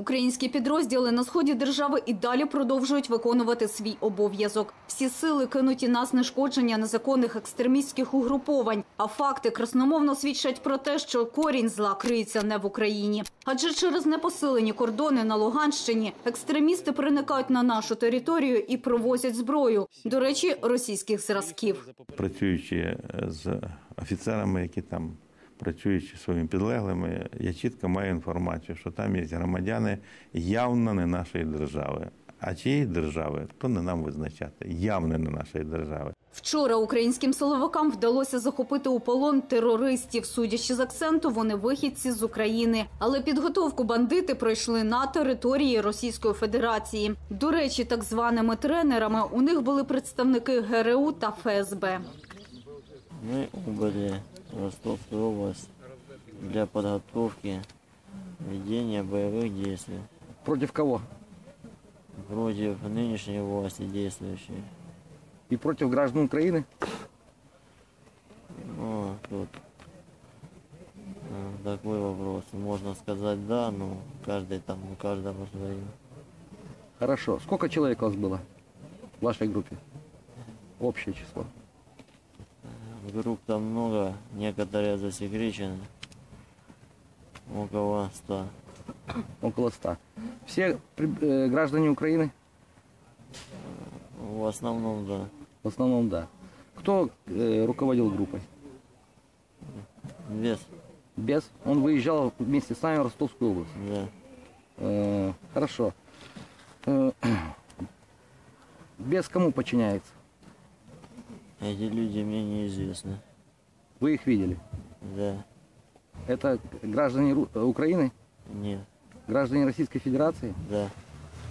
Українські підрозділи на сході держави і далі продовжують виконувати свій обов'язок. Всі сили кинуті на знешкодження незаконних екстремістських угруповань. А факти красномовно свідчать про те, що корінь зла криється не в Україні. Адже через непосилені кордони на Луганщині екстремісти проникають на нашу територію і провозять зброю. До речі, російських зразків. працюючи з офіцерами, які там працюючи зі своїми підлеглими, я чітко маю інформацію, що там є громадяни явно не нашої держави. А чиєї держави, то не нам визначати. Явно не нашої держави. Вчора українським силовикам вдалося захопити у полон терористів. Судячи з акценту, вони вихідці з України. Але підготовку бандити пройшли на території Російської Федерації. До речі, так званими тренерами у них були представники ГРУ та ФСБ. Мы убыли в Ростовскую область для подготовки ведения боевых действий Против кого? против нынешней власти действующей. И против граждан Украины? Ну, тут э, такой вопрос. Можно сказать да, но каждый там, у каждого свое. Хорошо. Сколько человек у вас было в вашей группе? Общее число. Групп там много, некоторые засекречены. Около ста. Около ста. Все при- э, граждане Украины? В основном, да. В основном, да. Кто э, руководил группой? Без, Без. Он выезжал вместе с нами в Ростовскую область. да. Э, хорошо. Э, без кому подчиняется? Эти люди мне неизвестны. Вы их видели? Да. Это граждане Ру- э, Украины? Нет. Граждане Российской Федерации? Да.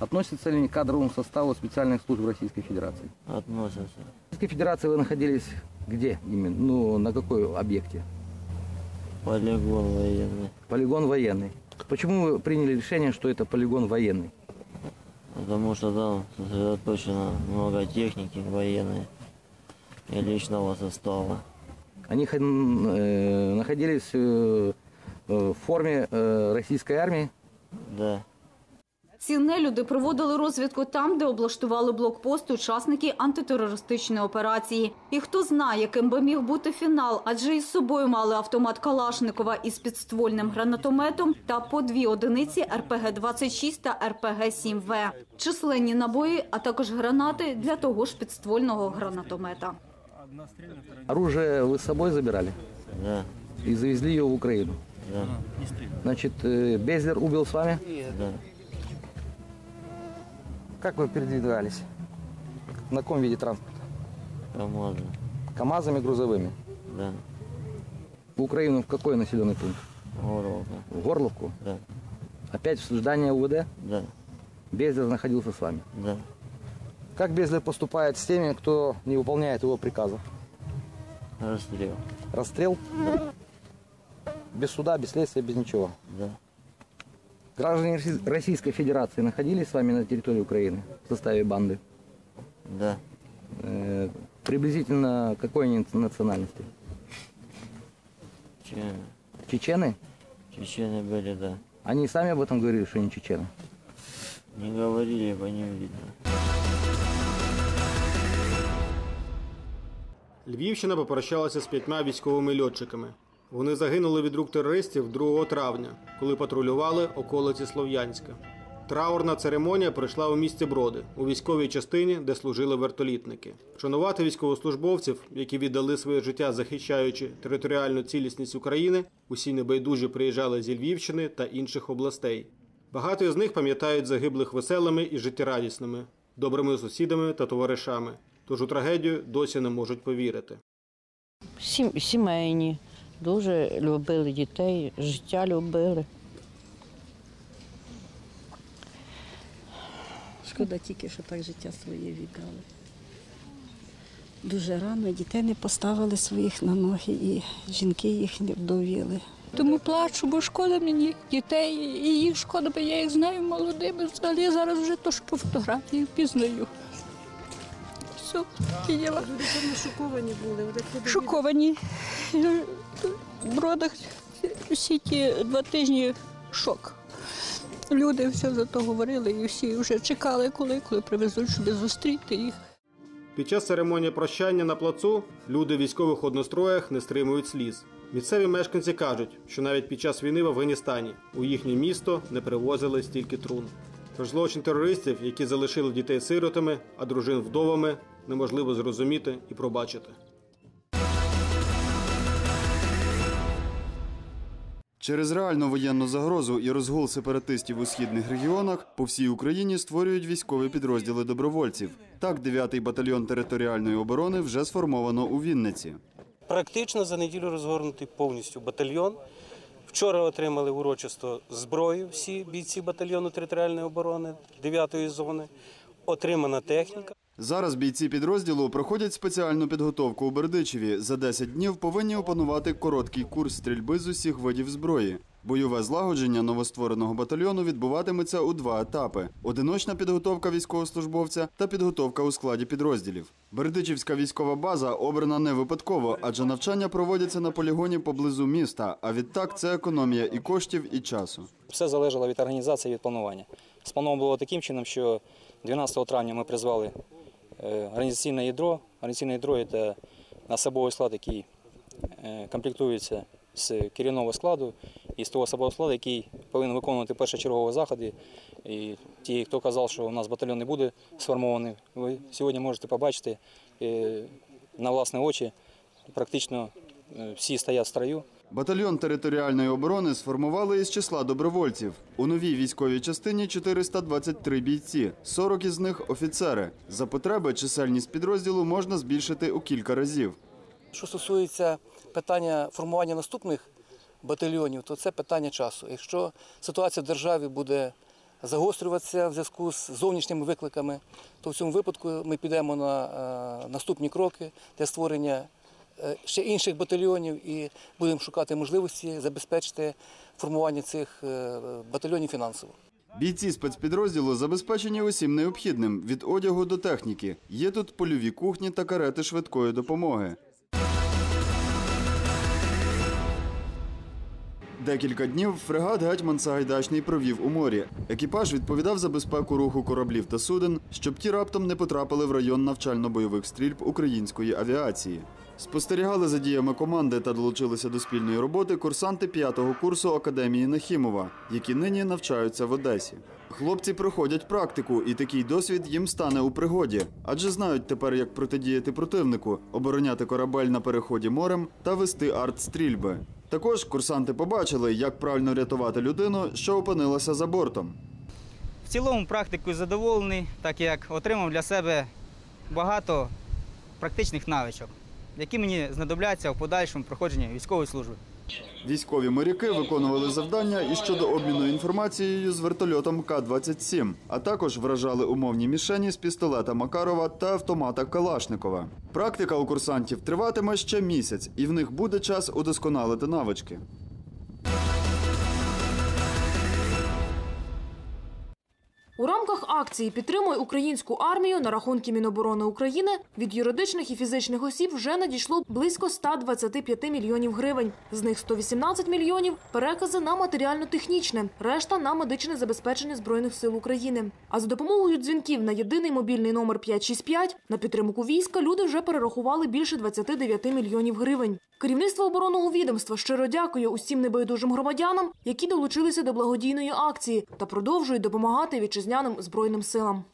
Относятся ли они к кадровому составу специальных служб Российской Федерации? Относятся. В Российской Федерации вы находились где именно? Ну, на какой объекте? Полигон военный. Полигон военный. Почему вы приняли решение, что это полигон военный? Потому что там сосредоточено много техники военной и личного состава. Они хон- э, находились э, э, в форме э, российской армии. Да. Ці нелюди проводили розвідку там, де облаштували блокпост учасники антитерористичної операції. І хто знає, яким би міг бути фінал, адже із собою мали автомат Калашникова із підствольним гранатометом та по дві одиниці РПГ-26 та РПГ-7В. Численні набої, а також гранати для того ж підствольного гранатомета. Оружие вы с собой забирали Да. и завезли ее в Украину. Да. Значит, э, Безлер убил с вами? Да. Как вы передвигались? На каком виде транспорта? КамАЗы. КАМАЗами грузовыми? Да. В Украину в какой населенный пункт? Горловка. В Горловку? Да. Опять в здание УВД? Да. Безлер находился с вами. Да. Как Безлер поступает с теми, кто не выполняет его приказов? Расстрел. Расстрел? Без суда, без следствия, без ничего. Да. Граждане Росси- Российской Федерации находились с вами на территории Украины в составе банды? Да. Э, приблизительно какой они национальности? Че- Чечены? Чечены были, да. Они сами об этом говорили, что они чечены. Не говорили, по ним видно. Львівщина попрощалася з п'ятьма військовими льотчиками. Вони загинули від рук терористів 2 травня, коли патрулювали околиці Слов'янська. Траурна церемонія пройшла у місті Броди, у військовій частині, де служили вертолітники. Шанувати військовослужбовців, які віддали своє життя, захищаючи територіальну цілісність України, усі небайдужі приїжджали зі Львівщини та інших областей. Багато з них пам'ятають загиблих веселими і життєрадісними, добрими сусідами та товаришами. Тож у трагедію досі не можуть повірити. Сім- сімейні, дуже любили дітей, життя любили. Шкода тільки, що так життя своє віддали. Дуже рано дітей не поставили своїх на ноги, і жінки їх не вдовіли. Тому плачу, бо шкода мені дітей, і їх шкода, бо я їх знаю молодими. Взагалі я зараз вже то, що по фотографії впізнаю. Все, діла. Шоковані були. Шоковані. В бродах всі ті два тижні шок. Люди все за то говорили і всі вже чекали, коли, коли привезуть, щоб зустріти їх. Під час церемонії прощання на плацу люди в військових одностроях не стримують сліз. Місцеві мешканці кажуть, що навіть під час війни в Афганістані у їхнє місто не привозили стільки трун. Тож злочин терористів, які залишили дітей сиротами, а дружин вдовами, неможливо зрозуміти і пробачити. Через реальну воєнну загрозу і розгул сепаратистів у східних регіонах по всій Україні створюють військові підрозділи добровольців. Так, 9-й батальйон територіальної оборони вже сформовано у Вінниці. Практично за неділю розгорнутий повністю батальйон. Вчора отримали урочисто зброю всі бійці батальйону територіальної оборони 9-ї зони. Отримана техніка. Зараз бійці підрозділу проходять спеціальну підготовку у Бердичеві. За 10 днів повинні опанувати короткий курс стрільби з усіх видів зброї. Бойове злагодження новоствореного батальйону відбуватиметься у два етапи: одиночна підготовка військовослужбовця та підготовка у складі підрозділів. Бердичівська військова база обрана не випадково, адже навчання проводяться на полігоні поблизу міста. А відтак це економія і коштів, і часу. Все залежало від організації від планування. Сплановано було таким чином, що 12 травня ми призвали організаційне ядро. Організаційне ядро це особовий склад, який е, комплектується з керівного складу і з того особового складу, який повинен виконувати першочергові заходи. І ті, хто казав, що у нас батальйон не буде сформований, ви сьогодні можете побачити е, на власні очі. Практично е, всі стоять в строю. Батальйон територіальної оборони сформували із числа добровольців. У новій військовій частині 423 бійці, 40 із них офіцери. За потреби чисельність підрозділу можна збільшити у кілька разів. Що стосується питання формування наступних батальйонів, то це питання часу. Якщо ситуація в державі буде загострюватися в зв'язку з зовнішніми викликами, то в цьому випадку ми підемо на е, наступні кроки для створення ще інших батальйонів і будемо шукати можливості забезпечити формування цих е, батальйонів фінансово. Бійці спецпідрозділу забезпечені усім необхідним від одягу до техніки. Є тут польові кухні та карети швидкої допомоги. Декілька днів фрегат Гетьман Сагайдачний провів у морі. Екіпаж відповідав за безпеку руху кораблів та суден, щоб ті раптом не потрапили в район навчально-бойових стрільб української авіації. Спостерігали за діями команди та долучилися до спільної роботи курсанти п'ятого курсу Академії Нахімова, які нині навчаються в Одесі. Хлопці проходять практику, і такий досвід їм стане у пригоді, адже знають тепер, як протидіяти противнику, обороняти корабель на переході морем та вести арт-стрільби. Також курсанти побачили, як правильно рятувати людину, що опинилася за бортом. В цілому практикою задоволений, так як отримав для себе багато практичних навичок, які мені знадобляться в подальшому проходженні військової служби. Військові моряки виконували завдання і щодо обміну інформацією з вертольотом К-27, а також вражали умовні мішені з пістолета Макарова та автомата Калашникова. Практика у курсантів триватиме ще місяць, і в них буде час удосконалити навички. У рамках акції Підтримуй українську армію на рахунки Міноборони України від юридичних і фізичних осіб вже надійшло близько 125 мільйонів гривень. З них 118 мільйонів перекази на матеріально-технічне, решта на медичне забезпечення збройних сил України. А за допомогою дзвінків на єдиний мобільний номер 565 на підтримку війська люди вже перерахували більше 29 мільйонів гривень. Керівництво оборонного відомства щиро дякує усім небайдужим громадянам, які долучилися до благодійної акції та продовжують допомагати вітчизняним збройним силам.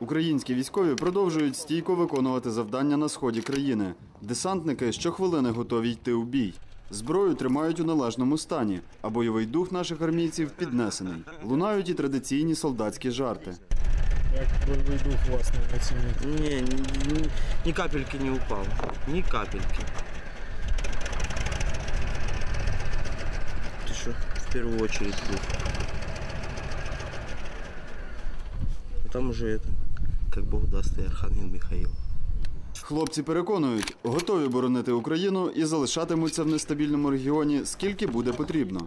Українські військові продовжують стійко виконувати завдання на сході країни. Десантники щохвилини готові йти у бій. Зброю тримають у належному стані, а бойовий дух наших армійців піднесений. Лунають і традиційні солдатські жарти. Як бойовий дух у вас не оцінити? Не, ни, ни капельки не упал. Ни капельки. В первую очередь дух. А там уже это, как Бог даст, и Архангел Михаил. Хлопці переконують, готові боронити Україну і залишатимуться в нестабільному регіоні скільки буде потрібно.